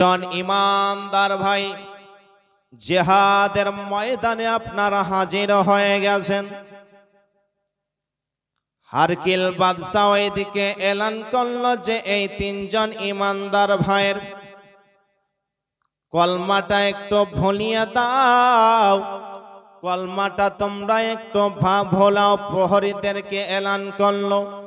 জন ইমানদার ভাই জেহাদের ময়দানে আপনারা হাজির হয়ে গেছেন। হারকিল বাদশাহ এদিকে এলান করল যে এই তিনজন ইমানদার ভাইয়ের কলমাটা একটু ভুলিয়ে দাও। কলমাটা তোমরা একটু ভা- ভোলাও, প্রহরীদেরকে এলান করল।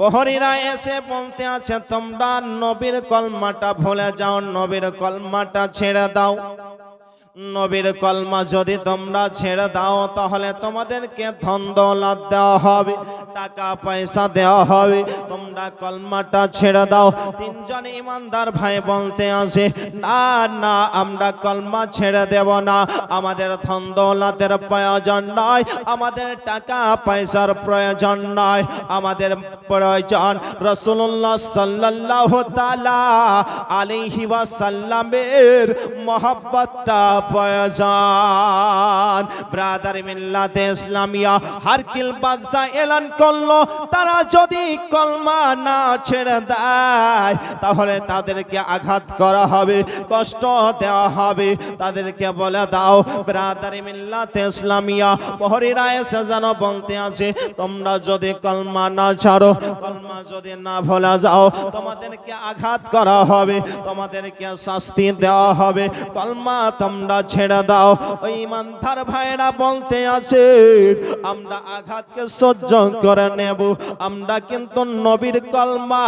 প্রহরীরা এসে বলতে আছে তোমরা নবীর কলমাটা ভুলে যাও নবীর কলমাটা ছেড়ে দাও। নবীর কলমা যদি তোমরা ছেড়ে দাও, তাহলে তোমাদেরকে ধন দৌলত দেওয়া হবে, টাকা পয়সা দেওয়া হবে। তোমরা কলমাটা ছেড়ে দাও। তিনজন ইমানদার ভাই বলতে আসে না না, আমরা কলমা ছেড়ে দেব না। আমাদের ধন দৌলতের প্রয়োজন নয়, আমাদের টাকা পয়সার প্রয়োজন নয়। আমাদের প্রয়োজন রসুল্লাহ সাল্লাল্লাহু তাআলা আলিহিবা সাল্লামের মহব্বতটা প্রয়োজন ব্রাদার মিল্লাতে ইসলামিয়া, হারকিল বাদশা এলান করল। তারা যদি কলমা না ছেড়ে দেয়, তাহলে তাদেরকে আঘাত করা হবে, কষ্ট দেওয়া হবে। তাদেরকে বলে দাও, ব্রাদার মিল্লাতে ইসলামিয়া, প্রহরীরা এসে যেন বলতে আছে তোমরা যদি কলমা না ছাড়ো, কলমা যদি না ভোলা যাও, তোমাদেরকে আঘাত করা হবে, তোমাদেরকে শাস্তি দেওয়া হবে। কলমা তোমরা ছেড়ে দাও। ওই মান্থার ভাইরা বলতে আছে, আমরা আঘাতকে সহ্য করে নেব, আমরা কিন্তু নবীর কলমা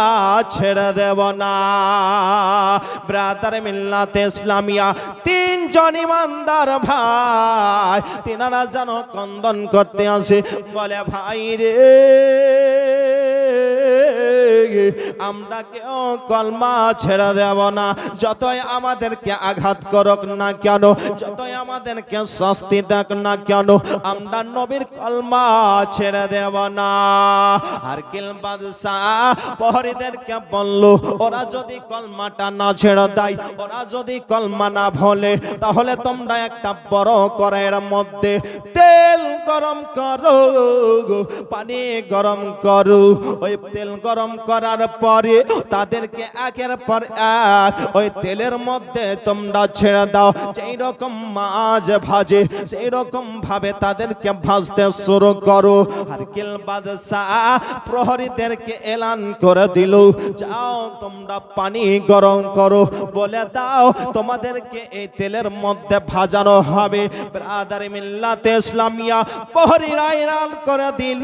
ছেড়ে দেব না। ব্রাদার মিল্লাতে ইসলামিয়া, তিনজন ইমানদার ভাই, তিনারা যেন কন্দন করতে আসে। বলে, ভাই রে, আমরা কেউ কলমা ছেড়ে দেব না। যতই আমাদেরকে আঘাত করক না কেন যতই আমাদেরকে শাস্তি দেখ না কেন, আমরা নবীর কলমা ছেড়ে দেব না। আর কিল বাদশাহ প্রহরীদেরকে বলল, ওরা যদি কলমাটা না ছেড়ে দেয়, ওরা যদি কলমা না ভোলে, তাহলে তোমরা একটা বড় কড়াইয়ের মধ্যে তেল গরম করো, পানি গরম করো। ওই তেল গরম করার পরে তাদেরকে একের পর এক ওই তেলের মধ্যে তোমরা ছেড়ে দাও। যেই রকম মাছ ভাজে সেই রকম ভাবে তাদেরকে ভাজতে শুরু করো। আর কিল বাদশাহ প্রহরীদেরকে এলান করে দিল, যাও তোমরা পানি গরম করো। বলে দাও, তোমাদেরকে এই তেলের মধ্যে ভাজানো হবে। ব্রাদার মিল্লাতে ইসলামিয়া প্রহরীরা এলান করে দিল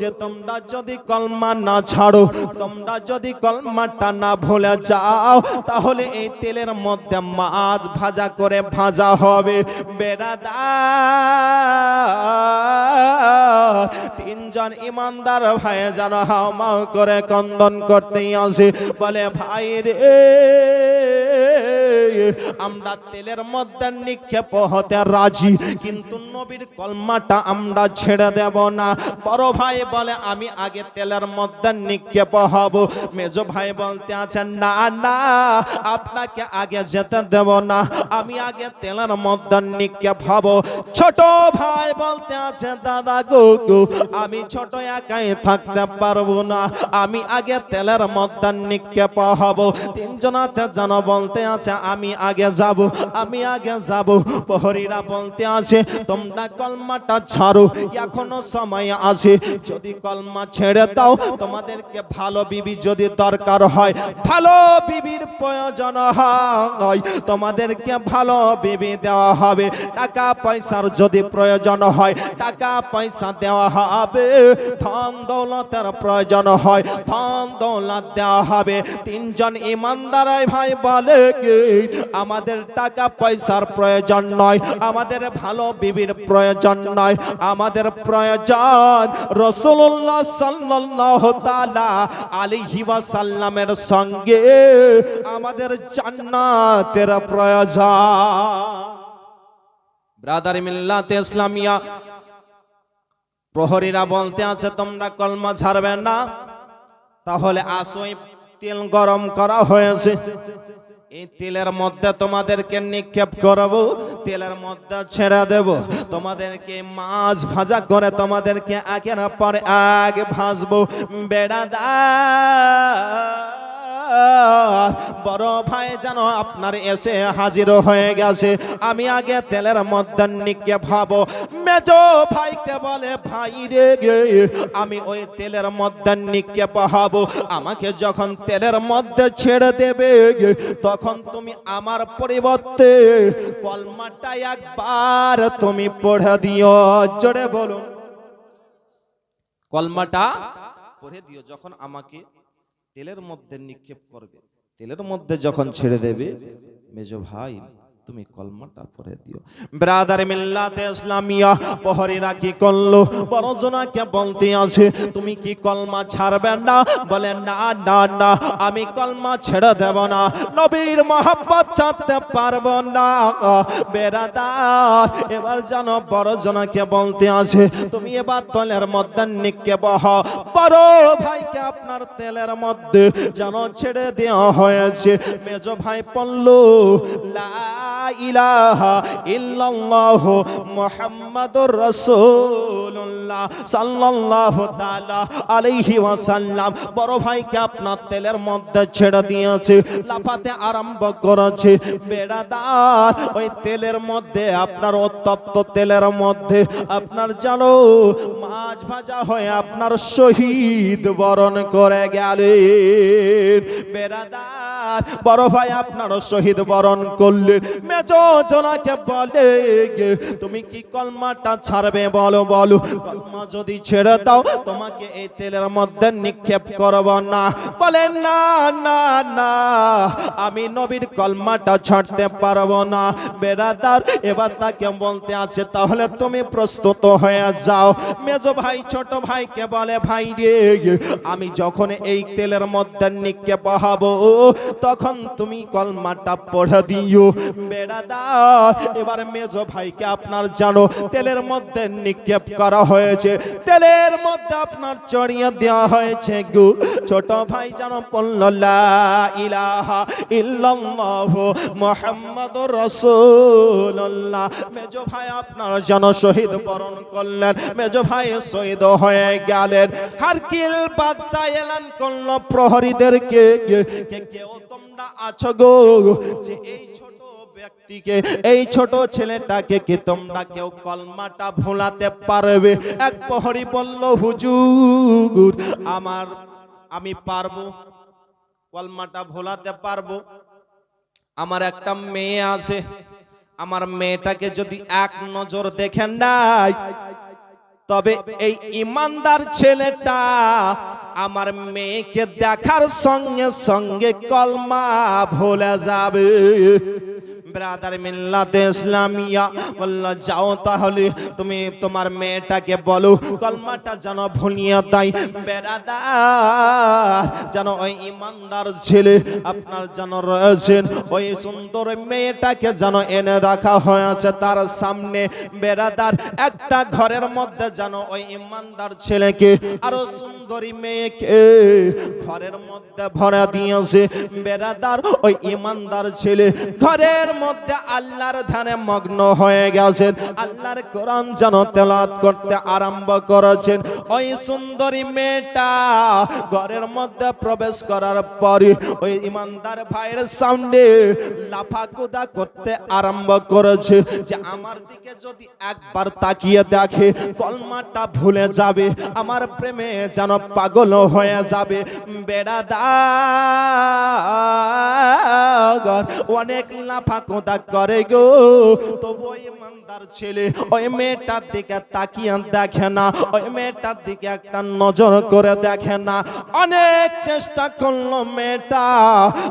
যে তোমরা যদি কলমা না ছাড়ো, তোমরা যদি কলমাটা না ভুলে যাও, তাহলে এই তেলের মধ্যে মাছ ভাজা করে ভাজা হবে। বেড়াদার, তিনজন ইমানদার ভাই যেন হাওমাও করে কন্দন করতে আসে। বলে, ভাই রে, আমরা তেলের মধ্যে নিক্ষেপ হতে রাজি, কিন্তু নবীর কলমাটা আমরা ছেড়ে দেব না। বড় ভাই বলে, আমি আগে তেলের মধ্যে নিক্ষেপ হব। মেজ ভাই বলতে আছেন, না না, আপনাকে আগে যেতে দেব না। আমি আগে তেলের মধ্যে নিক্ষেপ হব ছোট ভাই বলতে আছে, দাদা, গো গো, আমি ছোট একাই থাকতে পারব না। আমি আগে তেলের মধ্যে নিক্ষেপ হব। তিনজনাতে যেন বলতে আছে, আমি আগে যাব, আমি আগে যাব। প্রহরীরা বলতে আছে, তোমরা কলমাটা ছাড়ো, এখনও সময় আছে। যদি কলমা ছেড়ে দাও, তোমাদেরকে ভালো বিবি যদি দরকার হয়, ভালো বিবির প্রয়োজন হয়, তোমাদেরকে ভালো বিবি দেওয়া হবে। টাকা পয়সার যদি প্রয়োজন হয়, টাকা পয়সা দেওয়া হবে। ধন দৌলতের প্রয়োজন হয়, ধন দৌলত দেওয়া হবে। তিনজন ইমানদারাই ভাই বলে কি, আমাদের টাকা পয়সার প্রয়োজন নয়, আমাদের ভালো বিবির প্রয়োজন নয়, আমাদের প্রয়োজন রসুল্লাহ সাল্লাল্লাহু তাআলা আলাইহি ওয়াসাল্লামের সঙ্গে আমাদের জান্নাতের প্রয়োজন। ব্রাদার মিল্লাতে ইসলামিয়া, প্রহরীরা বলতে আছে, তোমরা কলমা ছাড়বে না। তাহলে আসোই, তেল গরম করা হয়েছে। এই তেলের মধ্যে তোমাদেরকে নিক্ষেপ করব, তেলের মধ্যে ছেড়ে দেব। তোমাদেরকে মাছ ভাজা করে তোমাদেরকে আগের পর আগে ভাজবো। বেড়া দা বড় ভাই যেন আপনার এসে হাজির হয়ে গেছে। আমি আগে তেলের মধ্যে নিকে ভাবো মেজ ভাইকে বলে ভাই রে গে আমি ওই তেলের মধ্যে নিকে পাহাবো আমাকে যখন তেলের মধ্যে ছেড়ে দেবে তখন তুমি আমার পরিবর্তে কলমাটা একবার তুমি পড়ে দিও। জোরে বলুন। কলমাটা পড়ে দিও যখন আমাকে তেলের মধ্যে নিক্ষেপ করবে। তেলের মধ্যে যখন ছেড়ে দেবে মেজ ভাই তুমি কলমাটা পড়ে দিও। ব্রাদার মিল্লাতে ইসলামিয়া প্রহরীরা কি করল। বড়জনাকে বলতে আছে, তুমি কি কলমা ছাড়বে না? বলে, না না না, আমি কলমা ছেড়ে দেব না। নবীর মোহাম্মত ছাড়তে পারব না। বেরাদার, এবার জানো বড়জনাকে বলতে আছে, তুমি এবার তলের মধ্যে নিকে বহ বড় ভাইকে আপনার তেলের মধ্যে যেন ছেড়ে দেওয়া হয়েছে। মেজ ভাই পড়ল লা ইলাহা ইল্লাল্লাহ মুহাম্মাদুর রাসূলুল্লাহ সাল্লাল্লাহু তাআলা আলাইহি ওয়াসাল্লাম। বড় ভাইকে আপনার তেলের মধ্যে ছেড়ে দিয়েছে, লাফাতে আরম্ভ করেছে। বেড়াদার, ওই তেলের মধ্যে, আপনার উত্তপ্ত তেলের মধ্যে, আপনার জানো মাছ ভাজা হয়ে আপনার শহীদ বরণ করে গেলেন। বেড়াদার, বড় ভাই আপনারও শহীদ বরণ করলেন। মেজো জনাকে বলে তুমি কি কলমাটা ছাড়বে? বলো বলো। কলমা যদি ছেড়ে দাও, তোমাকে এই তেলের মধ্যে নিক্ষেপ করব না। বলে, না না না, আমি নবীর কলমাটা ছাড়তে পারব না। বেড়াদার এবার তাকে বলতে আছে, তাহলে তুমি প্রস্তুত হয়ে যাও। মেজো ভাই, ছোট ভাইকে বলে, ভাই রে আমি যখন এই তেলের মধ্যে নিক্ষেপ হব, তখন তুমি কলমাটা পড়ে দিও। বেড়াদার এবার মেজো ভাইকে আপনার জানো, তেলের মধ্যে নিক্ষেপ করা হয়েছে। তেলের মধ্যে আপনার চড়িয়ে দেওয়া হয়েছে গু। ছোট ভাই জানো পড়ল লা ইলাহা ইল্লাল্লাহ মেজো ভাই আপনার জন, শহীদ বরণ করলেন। মেজো ভাই শহীদ হয়ে গেলেন। হারকিল বাদশাহ এলান করল প্রহরীদেরকে। কে- কেউ তোমরা আছো গো? যে এই ব্যক্তিকে, এই ছোট ছেলেটাকে কি তোমরা কেউ কলমাটা ভোলাতে পারবে? এক প্রহরী বলল, হুজুর, আমার, আমি পারব, কলমাটা ভোলাতে পারব। আমার একটা মেয়ে আছে, আমার মেয়েটাকে যদি এক নজর দেখেন নাই, তবে এই ইমানদার ছেলেটা আমার মেয়েকে দেখার সঙ্গে সঙ্গে কলমা ভোলা যাবে। ব্রাদার মিল্লাতে ইসলামিয়া, বলল, যাও তাহলে তুমি তোমার মেয়েটাকে বলো, কলমাটা যেন ভুলিয়ে তাই বেড়াদার যেন ওই ইমানদার ছেলে আপনার যেন রয়েছেন ওই সুন্দর মেয়েটাকে যেন এনে রাখা হয়েছে তার সামনে। বেড়াদার একটা ঘরের মধ্যে যেন ওই ইমানদার ছেলেকে আরও সুন্দরী মেয়েকে ঘরের মধ্যে ভরা দিয়েছে। বেড়াদার ওই ইমানদার ছেলে ঘরের মধ্যে আল্লাহর ধ্যানে মগ্ন হয়ে গেছেন। আল্লাহর কোরআন যেন তেলাত করতে আরম্ভ করেছেন। ওই সুন্দরী মেয়েটা ঘরের মধ্যে প্রবেশ করার পরে ওই ইমানদার ভাইয়ের সামনে লাফাকুদা করতে আরম্ভ করেছে যে, আমার দিকে যদি একবার তাকিয়ে দেখে, কলমাটা ভুলে যাবে, আমার প্রেমে যেন পাগল হয়ে যাবে বেড়াদার অনেক লাফাকুদা করে গো। তবু ইমানদার ছেলে, ওই মেয়েটার দিকে তাকিয়ে দেখে না, ওই মেয়েটার দিকে একটা নজর করে দেখে না। অনেক চেষ্টা করল মেয়েটা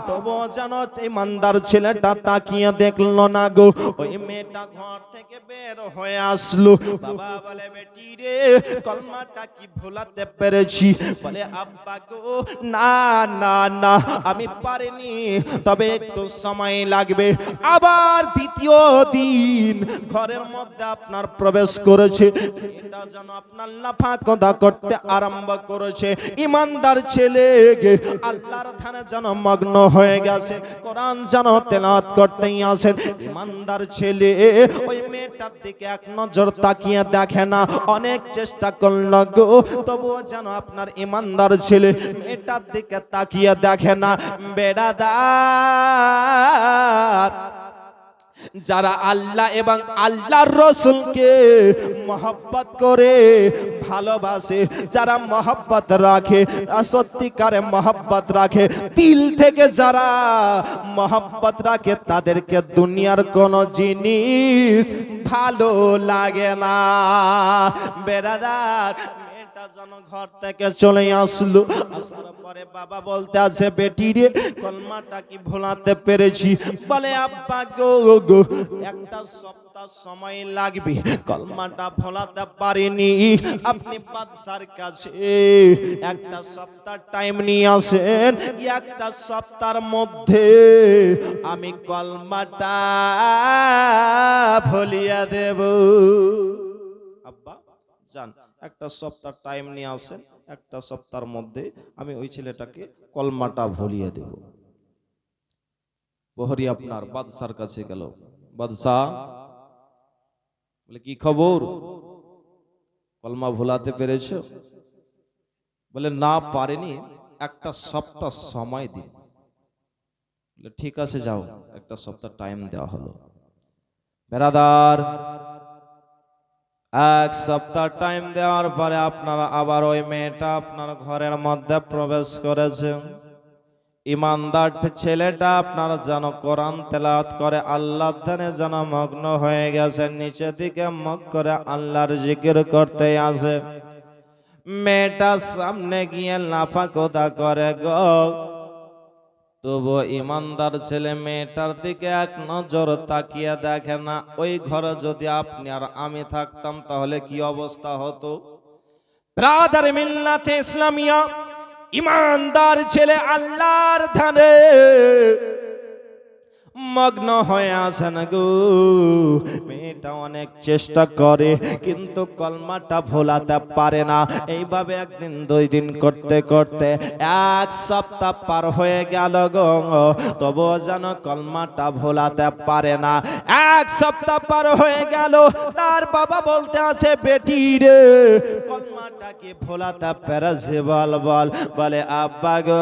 তবু যেন ইমানদার ছেলেটা তাকিয়ে দেখল না গো। ওই মেয়েটা ঘর থেকে বের হয়ে আসলো। বাবা বলে, বেটি রে, কলমাটা কি ভোলাতে পেরেছি? বলে, আব্বা গো, না না না, আমি পারিনি। তবে একটু সময় লাগবে। আবার দ্বিতীয় দিন ঘরের মধ্যে আপনার প্রবেশ করেছে। এটা যেন আপনার লাফা কথা করতে আরম্ভ করেছে। ইমানদার ছেলে গে, আল্লাহর ধানে যেন মগ্ন হয়ে গেছে। কোরআন যেন তেলাওয়াত করতেই আছেন ইমানদার ছেলে, ওই মেয়েটার দিকে এক নজর তাকিয়ে দেখে না। অনেক চেষ্টা করল গো, তবুও যেন আপনার ইমানদার ছেলে মেয়েটার দিকে তাকিয়ে দেখে না। বেড়াদার যারা আল্লাহ এবং আল্লাহর রসুলকে মহব্বত করে, ভালোবাসে, যারা মহব্বত রাখে, সত্যিকারে মহব্বত রাখে তিল থেকে যারা মহব্বত রাখে, তাদেরকে দুনিয়ার কোনো জিনিস ভালো লাগে না। বেড়াদার যেন ঘর থেকে চলে আসলো। আসার পরে বাবা বলতে আছে, বেটি রে, কলমাটা কি ভোলাতে পেরেছি? বলে, আব্বা গো গো, একটা সপ্তাহ সময় লাগবে, কলমাটা ভোলাতে পারিনি। আপনি বাদশার কাছে একটা সপ্তাহ টাইম নিয়ে আসেন। একটা সপ্তাহের মধ্যে আমি কলমাটা ভলিয়া দেব। আব্বা, যান। একটা সপ্তাহ টাইম নিয়ে আসেন, একটা সপ্তাহের মধ্যে আমি ওই ছেলেটাকে কলমাটা ভুলিয়ে দেব। বহরি আপনার বাদশার কাছে গেল। বাদশাহ বলে, কি খবর? কলমা ভোলাতে পেরেছ? বলে, না, পারেনি, একটা সপ্তাহ সময় দিন। বলে, ঠিক আছে, যাও। একটা সপ্তাহ টাইম দেওয়া হলো। বেরাদার এক সপ্তাহ টাইম দেওয়ার পরে আপনারা আবার ওই মেয়েটা আপনার ঘরের মধ্যে প্রবেশ করেছে ইমানদার ছেলেটা আপনার যেন কোরআন তেলাত করে আল্লাহ ধানে যেন মগ্ন হয়ে গেছে নিচে দিকে মুখ করে আল্লাহর জিকির করতে আসে। মেয়েটা সামনে গিয়ে লাফা কোদা করে, গো তবু ইমানদার ছেলে মেয়েটার দিকে এক নজর তাকিয়ে দেখে না, ওই ঘরে যদি আপনি আর আমি থাকতাম তাহলে কি অবস্থা হতো? ব্রাদার মিল্লাতে ইসলামিয়া, ইমানদার ছেলে আল্লাহর ধারে। মগ্ন হয়ে আছেন গো। মেয়েটা অনেক চেষ্টা করে, কিন্তু কলমাটা ভোলাতে পারে না। এইভাবে একদিন, দুই দিন করতে করতে এক সপ্তাহ পার হয়ে গেল গো। তবুও যেন কলমাটা ভোলাতে পারে না। এক সপ্তাহ পার হয়ে গেল, তার বাবা বলতে আছে, বেটি রে, কলমাটাকে ভোলাতে পেরেছে বল বল। বলে, আব্বা গো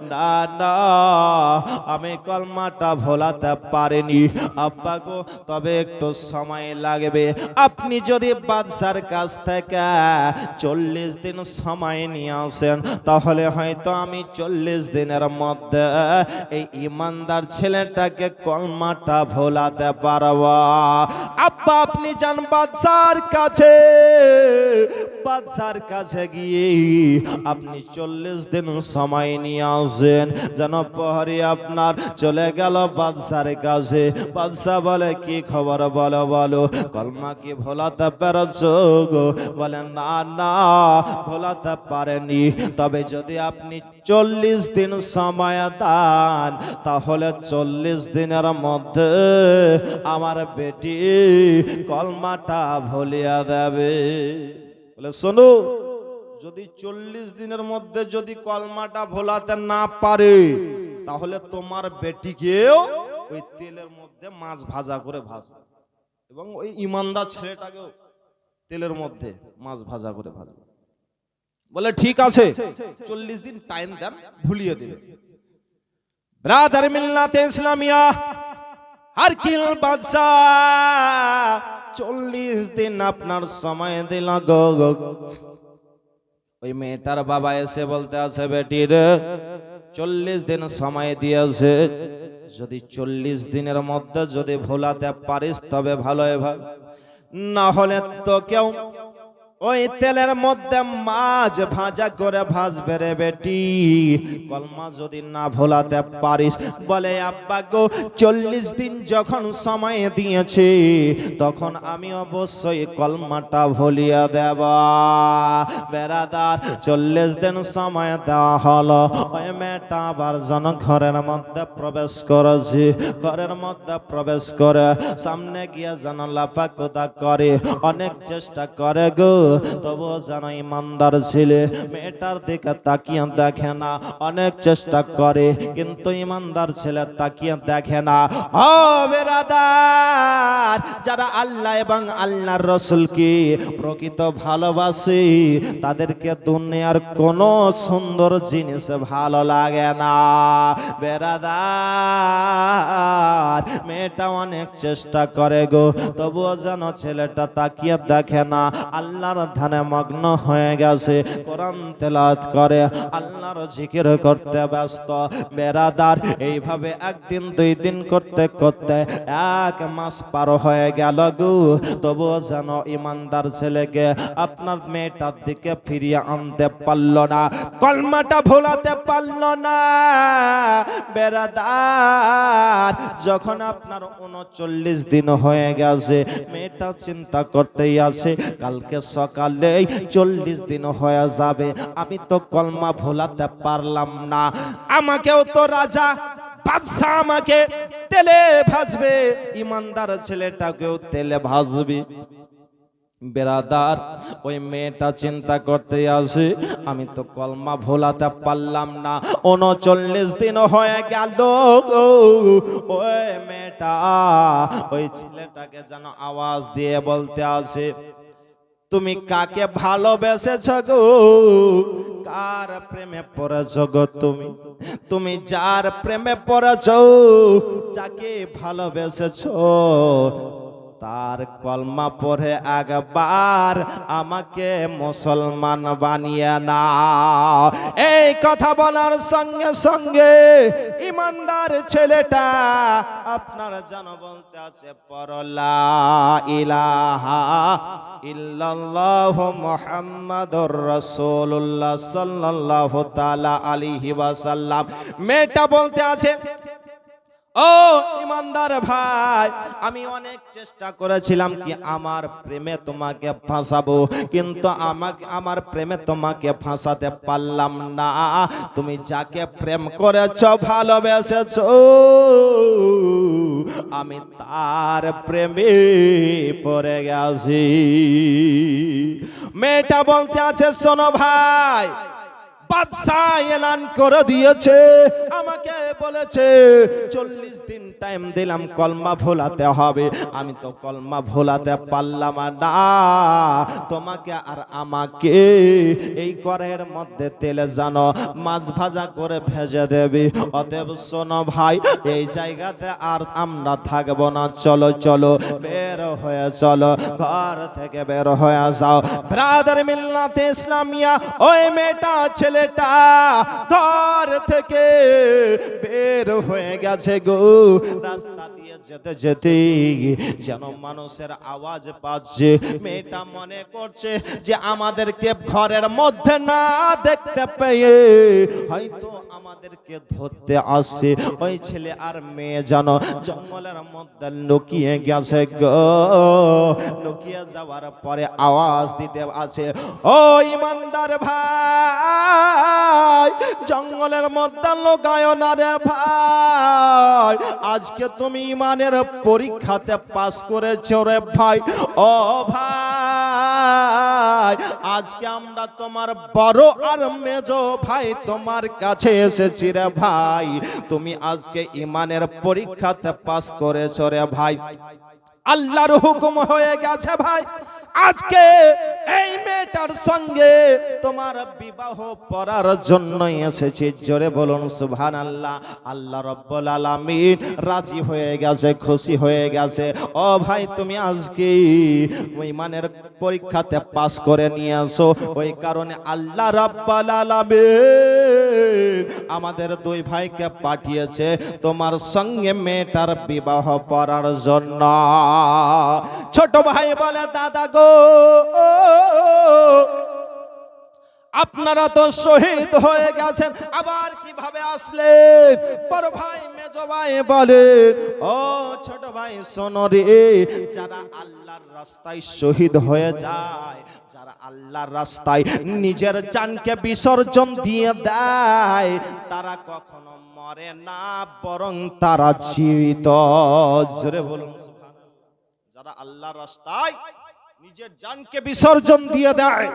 না না, আমি কলমাটা ভোলাতে পারিনি। আব্বা গো, তবে একটু সময় লাগবে। আপনি যদি বাদশার কাছ থেকে চল্লিশ দিন সময় নিয়ে আসেন, তাহলে হয়তো আমি চল্লিশ দিনের মধ্যে এই ইমানদার ছেলেটাকে কলমাটা ভোলাতে পারব। আব্বা, আপনি যান বাদশার কাছে। বাদশার কাছে গিয়ে আপনি চল্লিশ দিন সময় নিয়ে আসেন। যেন প্রহরী আপনার চলে গেল বাদশার কাছে। বাদশাহ বলে, কি খবর বলো বলো, কলমা কি ভোলাতে পেরেছ গো? বলে, না না, ভোলাতে পারেনি। তবে যদি আপনি চল্লিশ দিন সময় দান, তাহলে চল্লিশ দিনের মধ্যে আমার বেটি কলমাটা ভুলিয়া দেবে। বলে, শোনো যদি চল্লিশ দিনের মধ্যে যদি কলমাটা ভোলাতে না পারে, তাহলে তোমার বেটিকেও ওই তেলের মধ্যে মাছ ভাজা করে ভাজবে। এবং ওই ইমানদার ছেলেটাকেও তেলের মধ্যে মাছ ভাজা করে ভাজবে। বলে, ঠিক আছে, চল্লিশ দিন টাইম দেন, ভুলিয়ে দেবে। ব্রাদার মিল্লাতে ইসলামিয়া আর কিল বাদশাহ, চল্লিশ দিন আপনার সময় দিল গো। ওই মেয়েটার বাবা এসে বলতে আছে, বেটির, চল্লিশ দিন সময় দিয়েছে। যদি চল্লিশ দিনের মধ্যে যদি ভোলাতে পারিস, তবে ভালো ভালো না হলে তো কেউ ওই তেলের মধ্যে মাছ ভাজা করে ভাজবে রে বেটি। কলমা যদি না ভোলাতে পারিস, বলে, আব্বা গো, চল্লিশ দিন যখন সময় দিয়েছি, তখন আমি অবশ্যই কলমাটা ভুলিয়ে দেব। বেড়াদার, চল্লিশ দিন সময় দেওয়া হলো। ওই মেয়েটা আবার জন ঘরের মধ্যে প্রবেশ করেছি। ঘরের মধ্যে প্রবেশ করে সামনে গিয়ে জানালা কোদা করে। অনেক চেষ্টা করে গো। তবুও যেন ইমানদার ছেলে, মেয়েটার দিকে তাকিয়ে দেখে না, অনেক চেষ্টা করে, কিন্তু ইমানদার ছেলে তাকিয়ে দেখে না। ও বেরাদার, যারা আল্লাহ এবং আল্লাহর রসুলকে প্রকৃত ভালোবাসে, তাদেরকে দুনিয়ার কোনো সুন্দর জিনিস ভালো লাগে না। বেরাদার, মেয়েটা অনেক চেষ্টা করে গো, তবুও যেন ছেলেটা তাকিয়ে দেখে না, আল্লাহর ধানে মগ্ন হয়ে গেছে। কোরআন তেলাত করে, আল্লাহর জিকির করতে ব্যস্ত। বেরাদার, এইভাবে একদিন, দুই দিন করতে করতে এক মাস পার হয়ে গেল গো। তবুও যেন ইমানদার ছেলেকে আপনার মেয়েটার দিকে ফিরিয়ে আনতে পারল না। কলমাটা ভোলাতে পারল না। বেড়াদার যখন আপনার উনচল্লিশ দিন হয়ে গেছে, মেয়েটা চিন্তা করতেই আছে, কালকে সকালে চল্লিশ দিন হয়ে যাবে। আমি তো কলমা ভোলাতে পারলাম না। আমাকেও তো রাজা, বাদশাহ আমাকে তেলে ভাজবে। ইমানদার ছেলেটাকেও তেলে ভাজবে। বেরাদার, ওই মেয়েটা চিন্তা করতে আসে, আমি তো কলমা ভোলাতে পারলাম না। উনচল্লিশ দিন হয়ে গেল। ওই মেয়েটা, ওই ছেলেটাকে যেন আওয়াজ দিয়ে বলতে আসে তুমি কাকে ভালোবেসেছ গো? কার প্রেমে পড়েছ গো তুমি? তুমি যার প্রেমে পড়েছ, যাকে ভালোবেসেছ? তার কলমা পড়ে একবার আমাকে মুসলমান বানিয়ে না এই কথা বলার সঙ্গে সঙ্গে ইমানদার ছেলেটা আপনার যেন বলতে আছে পরলা ইলাহা ইল্লাল্লাহ মুহাম্মাদুর রাসূলুল্লাহ সাল্লাল্লাহু তাআলা আলাইহি ওয়াসাল্লাম। মেয়েটা বলতে আছে ও ইমানদার ভাই, আমি অনেক চেষ্টা করেছিলাম কি আমার প্রেমে তোমাকে ফাঁসাবো, কিন্তু আমাকে আমার প্রেমে তোমাকে ফাঁসাতে পারলাম না। তুমি যাকে প্রেম করেছ, ভালোবেসেছ, আমি তার প্রেমে পড়ে গেছি। মেয়েটা বলতে আছে, শোনো ভাই বাদশাহ এলান করে দিয়েছে। আমাকে বলেছে, চল্লিশ দিন টাইম দিলাম, কলমা ভোলাতে হবে। আমি তো কলমা ভোলাতে পারলাম না। তোমাকে আর আমাকে এই করের মধ্যে তেলে জানো, মাছ ভাজা করে ভেজে দেবে। অতএব শোনো ভাই, এই জায়গাতে আর আমরা থাকব না। চলো চলো, বের হয়ে চলো, ঘর থেকে বের হয়ে যাও। ব্রাদার মিল্লাতে ইসলামিয়া, ওই মেয়েটা ছেলেটা ঘর থেকে বের হয়ে গেছে গো। রাস্তা যেতে যেতে যেন মানুষের আওয়াজ পাচ্ছে, মেয়েটা মনে করছে যে আমাদেরকে ঘরের মধ্যে না দেখতে পেয়ে হয়তো আমাদেরকে ধরতে আসছে ওই ছেলে আর মেয়ে যেন জঙ্গলের মধ্যে লুকিয়ে গেছে লুকিয়ে যাওয়ার পরে আওয়াজ দিতে আছে ও ইমানদার ভাই, জঙ্গলের মধ্যে লোকায় না রে ভাই, আজকে তুমি ইমানের পরীক্ষাতে পাস করে রে ভাই? ও ভাই, আজকে আমরা তোমার বড় আর মেজো ভাই তোমার কাছে এসেছি রে ভাই। তুমি আজকে ইমানের পরীক্ষাতে পাস করেছ রে ভাই। আল্লাহর হুকুম হয়ে গেছে ভাই। আজকে এই মেয়েটার সঙ্গে তোমার বিবাহ পড়ার জন্য এসেছি। জোরে বলুন সুবহান আল্লাহ আল্লাহ রব্বুল আলামিন রাজি হয়ে গেছে, খুশি হয়ে গেছে। ও ভাই, তুমি আজকে ইমানের পরীক্ষাতে পাস করে নিয়ে আসো। ওই কারণে আল্লাহ রব্বুল আলামিন আমাদের দুই ভাইকে পাঠিয়েছে তোমার সঙ্গে মেয়েটার বিবাহ করার জন্য। ছোট ভাই বলে, দাদা গো আপনারা তো শহীদ হয়ে গেছেন, আবার কীভাবে আসলেন বড় ভাই, মেজ ভাই বলে, ও ছোট ভাই, শোনো রে, যারা আল্লাহর রাস্তায় শহীদ হয়ে যায়, যারা আল্লাহর রাস্তায় নিজের জানকে বিসর্জন দিয়ে দেয়, তারা কখনো মরে না, বরং তারা জীবিত জোরে বলুন। যারা আল্লাহর রাস্তায় নিজের জানকে বিসর্জন দিয়ে দেয়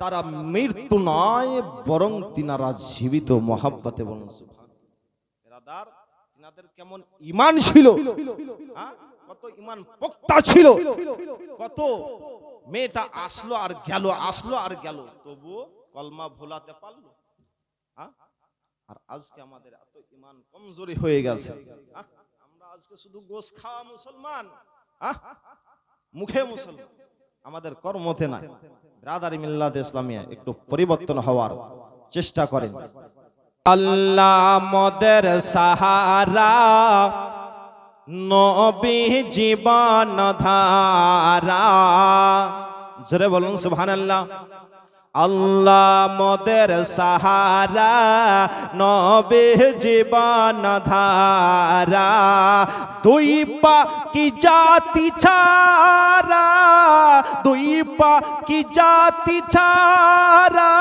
তারা মৃত্যু নয়, বরং তিনারা জীবিত, মহাব্বতে বলুন কেমন ইমান ছিল হ্যাঁ? কত ইমান পোক্তা ছিল কত মেয়েটা আসলো আর গেল, আসলো আর গেল তবু কলমা ভোলাতে পারল হ্যাঁ? আর আজকে আমাদের এত ইমান কমজোরি হয়ে গেছে হ্যাঁ? আমরা আজকে শুধু গোস খাওয়া মুসলমান? মুখে মুসলমান আমাদের কর্মতে নাই। রাদারি মিল্লাদ ইসলামিয়া, একটু পরিবর্তন হওয়ার চেষ্টা করেন। আল্লাহ মদের সাহারা, নবী জীবন ধারা। জোরে বলুন, সুবহানাল্লাহ। আল্লাহ মদের সাহারা, নবে জীবন ধারা। দুই পা কি জাতি ছাড়া, দুই পা কি জাতি ছাড়া,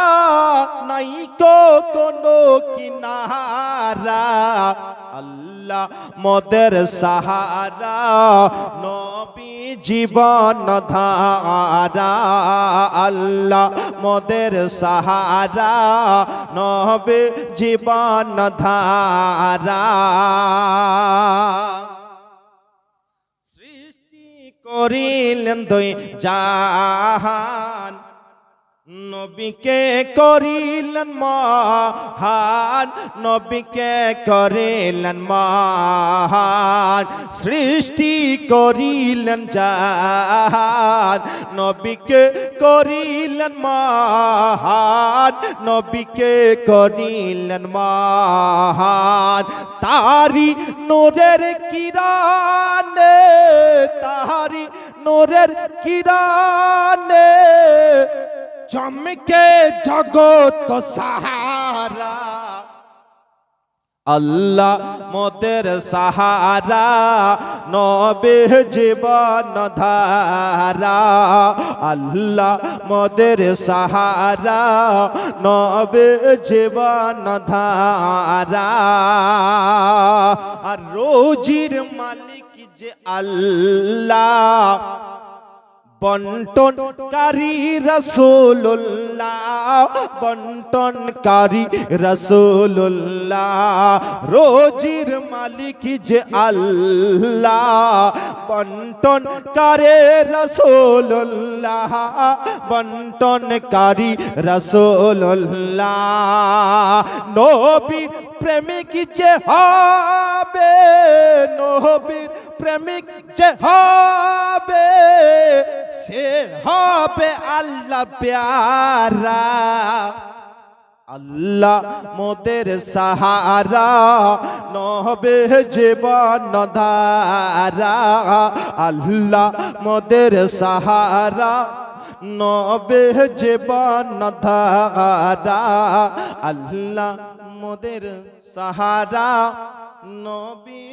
নাই কো কোনো কিনারা। আল্লাহ মদের সাহারা, নবী জীবন ধারা। আল্লাহ মদের সাহারা নবে জীবন ধারা। সৃষ্টি করিলেন দুই জাহান নবীকে করিলেন মহান, নবীকে করিলেন মহান, সৃষ্টি করিলেন জাহান, নবীকে করিলেন মহান, নবীকে করিলেন মহান। তারি নোরের কিরানে তাহারি নোরের কিরানে চমকে জগত সাহারা। আল্লাহ মোদের সাহারা নবে জীবন ধারা। আল্লাহ মোদের সাহারা নবে জীবন ধারা। আর রোজির মালিক যে আল্লাহ বন্টনকারী রসুল্লাহ বন্টনকারী রসুল্লাহ রোজির মালিক যে আল্লাহ বন্টনকারে রসুল্লাহ বন্টনকারী রসুল্লাহ নবীর প্রেমিক যে হবে নবীর প্রেমিক যে হবে, সে হবে আল্লাহ প্যারা। আল্লাহ মোদের সাহারা নহবে জীবন ধারা। আল্লাহ মোদের সাহারা নবে জীবন ধারা। আল্লাহ মোদের সাহারা নবী